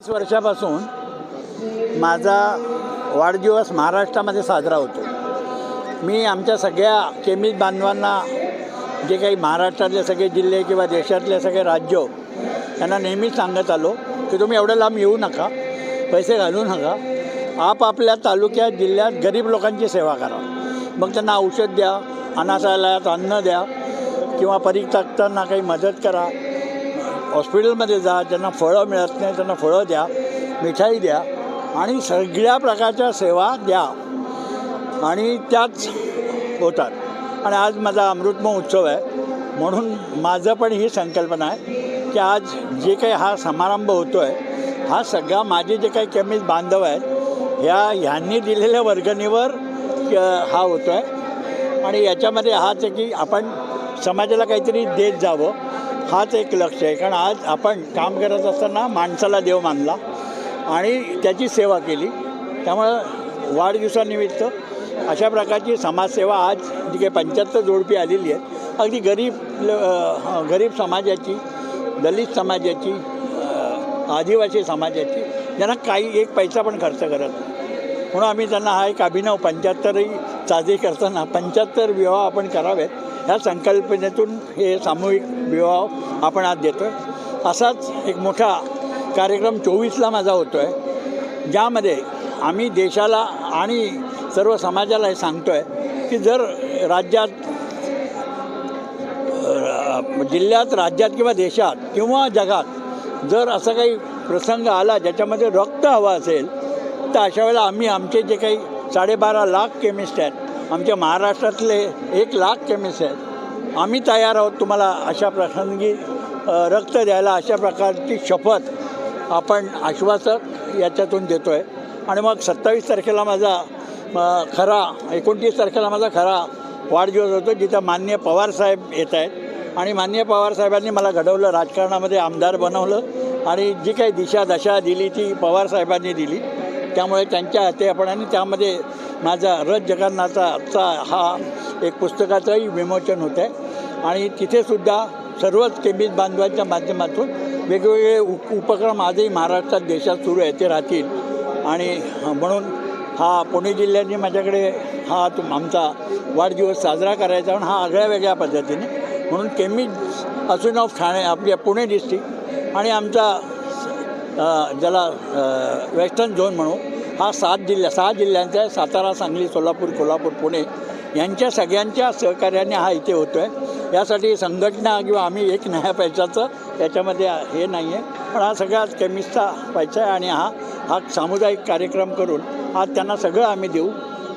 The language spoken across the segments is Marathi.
वीस वर्षापासून माझा वाढदिवस महाराष्ट्रामध्ये साजरा होतो. मी आमच्या सगळ्या केमित बांधवांना जे काही महाराष्ट्रातले सगळे जिल्हे किंवा देशातले सगळे राज्य त्यांना नेहमीच सांगत आलो की तुम्ही एवढं लांब येऊ नका पैसे घालू नका. आपापल्या तालुक्यात जिल्ह्यात गरीब लोकांची सेवा करा. मग त्यांना औषध द्या अनाथालयात अन्न द्या किंवा परित्यक्तांना काही मदत करा. हॉस्पिटलमध्ये जा ज्यांना फळं मिळत नाही त्यांना फळं द्या मिठाई द्या आणि सगळ्या प्रकारच्या सेवा द्या. आणि त्याच होतात. आणि आज माझा अमृत महोत्सव आहे. म्हणून माझं पण ही संकल्पना आहे की आज जे काही हा समारंभ होतो आहे हा सगळा माझे जे काही कमीज बांधव आहेत ह्या ह्यांनी दिलेल्या वर्गणीवर हा होतो आहे आणि याच्यामध्ये हाच आहे की आपण समाजाला काहीतरी देत जावं. हाच एक लक्ष आहे. कारण आज आपण काम करत असताना माणसाला देव मानला आणि त्याची सेवा केली. त्यामुळं वाढदिवसानिमित्त अशा प्रकारची समाजसेवा आज जी काही पंच्याहत्तर जोडपी आलेली आहे अगदी गरीब ल- गरीब समाजाची दलित समाजाची आदिवासी समाजाची ज्यांना काही एक पैसा पण खर्च करत नाही. म्हणून आम्ही त्यांना हा एक अभिनव पंच्याहत्तरही साजरी करताना पंच्याहत्तर विवाह आपण करावेत. ह्या संकल्पनेतून हे सामूहिक विवाह आपण आज देतो आहे असाच एक मोठा कार्यक्रम चोवीसला माझा होतो आहे ज्यामध्ये आम्ही देशाला आणि सर्व समाजाला हे सांगतो आहे की जर राज्यात जिल्ह्यात राज्यात किंवा देशात किंवा जगात जर असं काही प्रसंग आला ज्याच्यामध्ये रक्त हवं असेल तर अशा वेळेला आम्ही आमचे जे काही साडेबारा लाख केमिस्ट आहेत आमच्या महाराष्ट्रातले एक लाख केमिस्ट आहेत. आम्ही तयार आहोत तुम्हाला अशा प्रसंगी रक्त द्यायला अशा प्रकारची शपथ आपण आश्वासक याच्यातून देतो आहे आणि मग सत्तावीस तारखेला माझा खरा एकोणतीस तारखेला माझा खरा वाढदिवस होतो जिथं मान्य पवारसाहेब येत आहेत. आणि मान्य पवारसाहेबांनी मला घडवलं राजकारणामध्ये आमदार बनवलं आणि जी काही दिशा दशा दिली ती पवारसाहेबांनी दिली. त्यामुळे त्यांच्या हाते आपण आणि त्यामध्ये माझा रथ जगन्नाथाचा हा एक पुस्तकाचंही विमोचन होतं आहे आणि तिथेसुद्धा सर्वच केबीज बांधवांच्या माध्यमातून वेगवेगळे उप उपक्रम आजही महाराष्ट्रात देशात सुरू आहे ते राहतील. आणि म्हणून हा पुणे जिल्ह्याने माझ्याकडे हा तुम आमचा वाढदिवस साजरा करायचा म्हणून हा आगळ्या वेगळ्या पद्धतीने. म्हणून केमिज असून ऑफ ठाणे आपल्या पुणे डिस्ट्रिक्ट आणि आमचा ज्याला वेस्टर्न झोन म्हणू हा सात जिल्ह्या सहा जिल्ह्यांचा आहे सातारा सांगली सोलापूर कोल्हापूर पुणे यांच्या सगळ्यांच्या सहकार्याने हा इथे होतो आहे यासाठी संघटना किंवा आम्ही एक नाही पैशाचं याच्यामध्ये हे नाही आहे पण हा सगळ्यात केमिस्टचा पैसा आहे आणि हा हा सामुदायिक कार्यक्रम करून आज त्यांना सगळं आम्ही देऊ.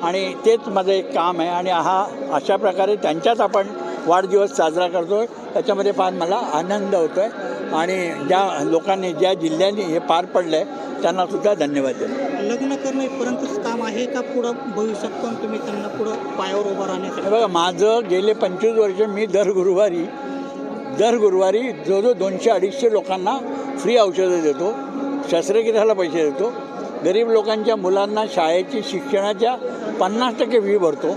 आणि तेच माझं एक काम आहे आणि हा अशा प्रकारे त्यांच्याच आपण वाढदिवस साजरा करतो आहे त्याच्यामध्ये फार मला आनंद होतो आहे आणि ज्या लोकांनी ज्या जिल्ह्यांनी हे पार पडलं आहे त्यांनासुद्धा धन्यवाद देतो. लग्न करणं इथपर्यंतच काम आहे का पुढं भविष्यात पण तुम्ही त्यांना पुढं पायावर उभं राहण्यासाठी? बघा माझं गेले पंचवीस वर्ष मी दर गुरुवारी दर गुरुवारी जवळजवळ दोनशे अडीचशे लोकांना फ्री औषधं देतो शस्त्रक्रियाला पैसे देतो. गरीब लोकांच्या मुलांना शाळेची शिक्षणाच्या पन्नास टक्के फी भरतो.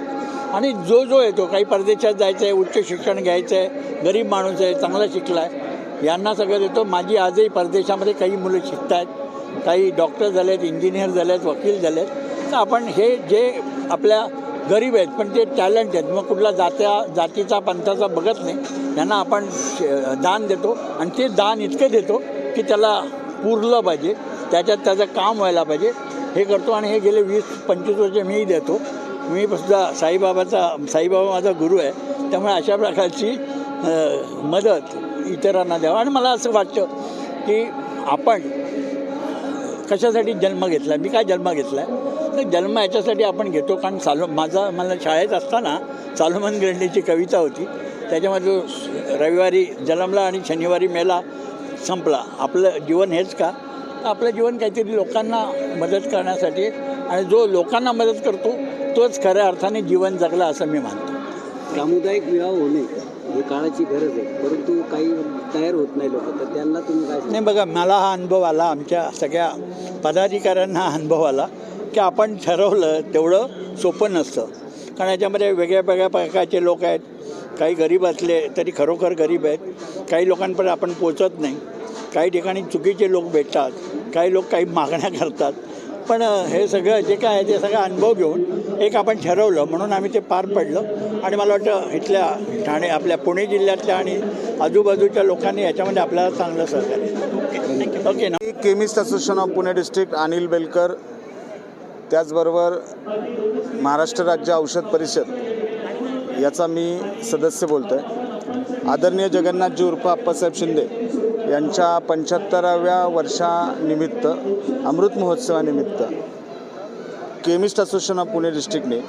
आणि जो जो येतो काही परदेशात जायचं आहे उच्च शिक्षण घ्यायचं आहे गरीब माणूस आहे चांगला शिकला आहे यांना सगळं देतो. माझी आजही परदेशामध्ये काही मुलं शिकत आहेत काही डॉक्टर झाले आहेत इंजिनियर झाले आहेत वकील झाले आहेत तर आपण हे जे आपल्या गरीब आहेत पण ते टॅलेंट आहेत मग कुठला जात्या जातीचा पंथाचा बघत नाही. यांना आपण दान देतो आणि ते दान इतकं देतो की त्याला पुरलं पाहिजे. त्याच्यात त्याचं काम व्हायला पाहिजे. हे करतो आणि हे गेले वीस पंचवीस वर्ष मीही देतो. मी सुद्धा साईबाबाचा साईबाबा माझा गुरु आहे. त्यामुळे अशा प्रकारची मदत इतरांना द्यावं. आणि मला असं वाटतं की आपण कशासाठी जन्म घेतला? मी काय जन्म घेतला? आहे तर जन्म याच्यासाठी आपण घेतो. कारण सालो माझा मला शाळेत असताना सालोमन ग्रंडीची कविता होती. त्याच्यामध्ये जो रविवारी जन्मला आणि शनिवारी मेला संपला. आपलं जीवन हेच का? आपलं जीवन काहीतरी लोकांना मदत करण्यासाठी आणि जो लोकांना मदत करतो तोच खऱ्या अर्थाने जीवन जगला असं मी मानतो. सामुदायिक विवाह होणे. ही काळाची गरज आहे. परंतु काही तयार होत नाही लोक. तर त्यांना तुम्ही काय नाही बघा मला हा अनुभव आला आमच्या सगळ्या पदाधिकाऱ्यांना हा अनुभव आला की आपण ठरवलं तेवढं सोपं नसतं. कारण याच्यामध्ये वेगळ्या वेगळ्या प्रकारचे लोक आहेत. काही गरीब असले तरी खरोखर गरीब आहेत. काही लोकांपर्यंत आपण पोचत नाही. काही ठिकाणी चुकीचे लोक भेटतात. काही लोक काही मागण्या करतात. पण हे सगळं जे काय आहे ते सगळं अनुभव घेऊन एक आपण ठरवलं म्हणून आम्ही ते पार पडलं. आणि मला वाटतं इथल्या ठाणे आपल्या पुणे जिल्ह्यातल्या आणि आजूबाजूच्या लोकांनी याच्यामध्ये आपल्याला चांगलं सहकार्य ओके ना. Chemist association of Pune district Anil Belkar त्याचबरोबर महाराष्ट्र राज्य औषध परिषद याचा मी सदस्य बोलतो आहे आदरणीय जगन्नाथजी उर्फ आप्पासाहेब शिंदे यांच्या पंच्याहत्तराव्या वर्षानिमित्त अमृत महोत्सवानिमित्त केमिस्ट असोसिएशन ऑफ पुणे डिस्ट्रिक्टने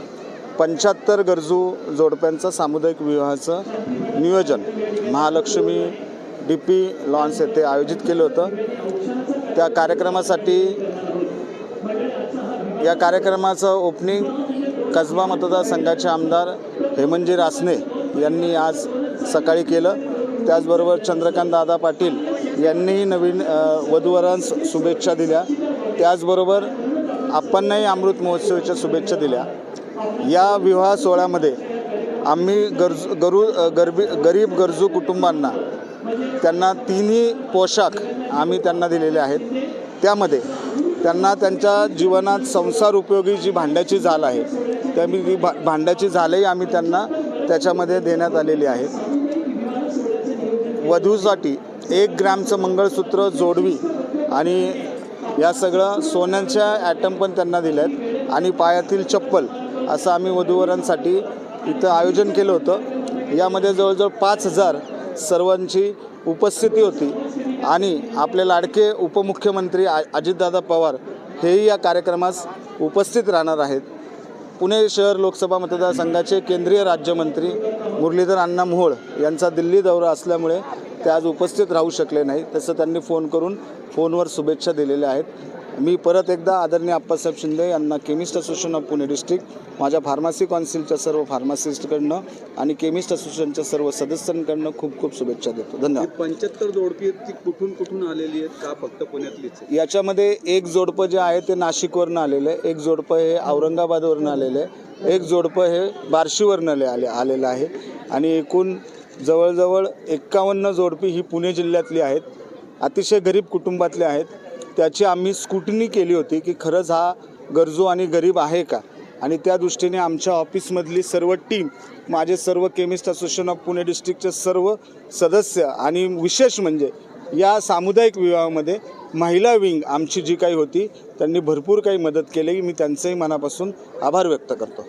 पंच्याहत्तर गरजू जोडप्यांचं सामुदायिक विवाहाचं नियोजन महालक्ष्मी डी पी लॉन्स येथे आयोजित केलं होतं. त्या कार्यक्रमासाठी या कार्यक्रमाचं ओपनिंग कसबा मतदारसंघाचे आमदार हेमंतजी रासने यांनी आज सकाळी केलं. त्याचबरोबर चंद्रकांत दादा पाटील यांनीही नवीन वधूवरांस शुभेच्छा दिल्या. त्याचबरोबर आपणही अमृत महोत्सवाच्या शुभेच्छा दिल्या. या विवाह सोहळ्यामध्ये आम्ही गरजू गरू गरबी गरीब गरजू कुटुंबांना त्यांना तिन्ही पोशाख आम्ही त्यांना दिलेले आहेत. त्यामध्ये त्यांना त्यांच्या जीवनात संसार उपयोगी जी भांड्याची झाल आहे त्या मी ती भा भांड्याची झालंही आम्ही त्यांना त्याच्यामध्ये देण्यात आलेली आहे. वधूसाठी एक ग्रॅमचं मंगळसूत्र जोडवी आणि या सगळं सोन्याच्या ॲटम पण त्यांना दिल्या आहेत आणि पायातील चप्पल असं आम्ही वधूवरांसाठी इथं आयोजन केलं होतं. यामध्ये जवळजवळ पाच हजार सर्वांची उपस्थिती होती. आणि आपले लाडके उपमुख्यमंत्री आ अजितदादा पवार हेही या कार्यक्रमास उपस्थित राहणार आहेत. पुणे शहर लोकसभा मतदारसंघाचे केंद्रीय राज्यमंत्री मुरलीधर अण्णा मोहोळ यांचा दिल्ली दौरा असल्यामुळे ते आज उपस्थित राहू शकले नाही तसं त्यांनी फोन करून फोनवर शुभेच्छा दिलेल्या आहेत. मी परत एकदा आदरणीय आप्पासाहेब शिंदे यांना chemist association of Pune district माझ्या फार्मसी काउन्सिलच्या सर्व फार्मासिस्टकडनं आणि केमिस्ट असोसिएशनच्या सर्व सदस्यांकडनं खूप खूप शुभेच्छा देतो. धन्यवाद. पंच्याहत्तर जोडपी आहेत ती कुठून कुठून आलेली आहेत? का फक्त पुण्यातलीच याच्यामध्ये एक जोडपं जे आहे ते नाशिकवरनं आलेलं आहे एक जोडपं हे औरंगाबादवरनं आलेलं आहे एक जोडपं हे बार्शीवरनं आले आलेलं आहे. आणि एकूण जवळजवळ एक्कावन्न जोडपी ही पुणे जिल्ह्यातली आहेत. अतिशय गरीब कुटुंबातले आहेत. त्याची आम्ही स्कुटनी केली होती की खरंच हा गरजू आणि गरीब आहे का? आणि त्या दृष्टीने आमच्या ऑफिसमधली सर्व टीम माझे सर्व केमिस्ट असोसिएशन ऑफ पुणे डिस्ट्रिक्टचे सर्व सदस्य आणि विशेष म्हणजे या सामुदायिक विवाहामध्ये महिला विंग आमची जी काही होती त्यांनी भरपूर काही मदत केली. मी त्यांचंही मनापासून आभार व्यक्त करतो.